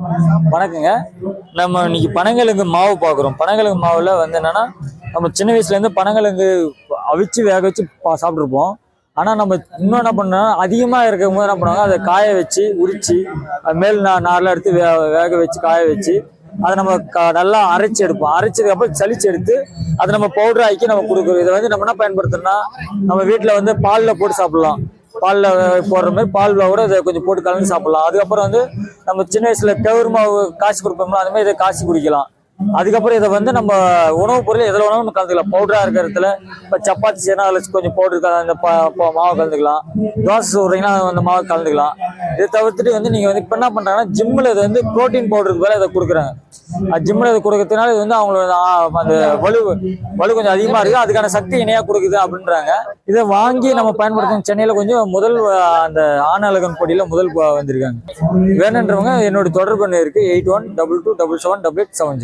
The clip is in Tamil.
வணக்கங்க. நம்ம இன்னைக்கு பனங்கிழங்கு மாவு பார்க்குறோம் பனங்கிழங்கு மாவில் வந்து என்னன்னா நம்ம சின்ன வயசுலேருந்து பனங்கிழங்கு அவிச்சு வேக வச்சு பா- சாப்பிட்ருப்போம் ஆனால் நம்ம இன்னும் என்ன பண்ணோம்னா அதிகமாக இருக்கும் போது என்ன பண்ணுவாங்க அதை காய வச்சு உரிச்சு அது மேல் நா நார்லாம் எடுத்து வே வேக வச்சு காய வச்சு அதை நம்ம க- நல்லா அரைச்சி எடுப்போம். அரைச்சதுக்கப்புறம் சளிச்சு எடுத்து அதை நம்ம பவுடர் ஆக்கி நம்ம கொடுக்குறோம். இதை வந்து நம்ம என்ன பயன்படுத்தணும்னா நம்ம வீட்டில் வந்து பாலில் போட்டு சாப்பிட்லாம். பாலில் போடுற மாதிரி பால் கூட இதை கொஞ்சம் போட்டு கலந்து சாப்பிட்லாம். அதுக்கப்புறம் வந்து நம்ம சின்ன வயசுல கவுரு மாவு காய்ச்சி கொடுப்போம்ல அந்த மாதிரி இதை காய்ச்சி குடிக்கலாம். அதுக்கப்புறம் இதை வந்து நம்ம உணவுப் பொருள் எதில் வேணாலும் நம்ம கலந்துக்கலாம் பவுடராக இருக்கிறதுல இப்போ சப்பாத்தி செய்யணும் அதில் கொஞ்சம் பவுடர் கல இந்த ப- மாவு கலந்துக்கலாம். தோசை சுடுறீங்கன்னா அந்த மாவு கலந்துக்கலாம். இதை தவிர்த்துட்டு வந்து நீங்கள் வந்து இப்போ என்ன பண்ணுறாங்கன்னா ஜிம்மில் இது வந்து ப்ரோட்டீன் பவுடருக்கு வேலை இதை கொடுக்குறாங்க. ஜிம்மில் இதை கொடுக்கறதுனால இது வந்து அவங்களோட அந்த வலு வலு கொஞ்சம் அதிகமாக இருக்குது அதுக்கான சக்தி இணையாக கொடுக்குது அப்படின்றாங்க. இதை வாங்கி நம்ம பயன்படுத்தணும் சென்னையில் கொஞ்சம் முதல் அந்த ஆணழகன் போட்டியில் முதல் வந்திருக்காங்க. வேணுன்றவங்க என்னோட தொடர்பு இருக்குது eight one double two double seven double eight seven